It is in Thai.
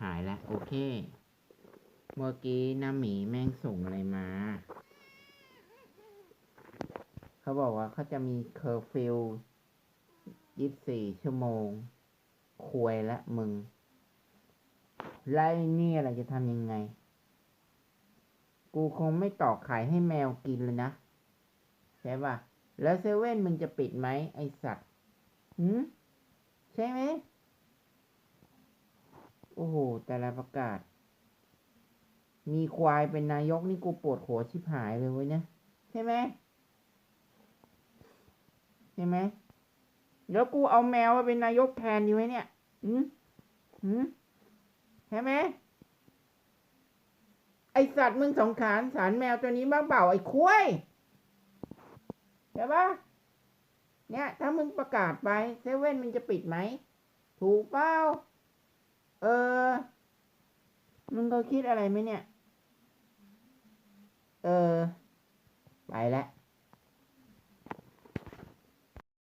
หายแล้วโอเค เมื่อกี้น้าหมีแม่งส่งอะไรมา เขาบอกว่าเขาจะมีเคอร์ฟิวยี่สี่ชั่วโมง ควยละมึง ไล่นี่อะไรจะทำยังไง กูคงไม่ตอกไข่ให้แมวกินเลยนะ ใช่ป่ะ แล้วเซเว่นมึงจะปิดไหมไอสัตว์หืมใช่ไหม โอ้โห แต่ละประกาศ มีควายเป็นนายกนี่กูปวดหัวชิบหายเลยเว้ยเนี่ยใช่ไหมใช่ไหมแล้วกูเอาแมวมาเป็นนายกแทนดีไหมเนี่ยหืมหืมใช่ไหมไอสัตว์มึงสงขารสารแมวตัวนี้บ้างเปล่าไอ้คุ้ยใช่ปะเนี่ย ถ้ามึงประกาศไปเซเว่นมึงจะปิดไหม ถูกเปล่า มึงก็คิดอะไรไหมเนี่ย เออ ไปแล้ว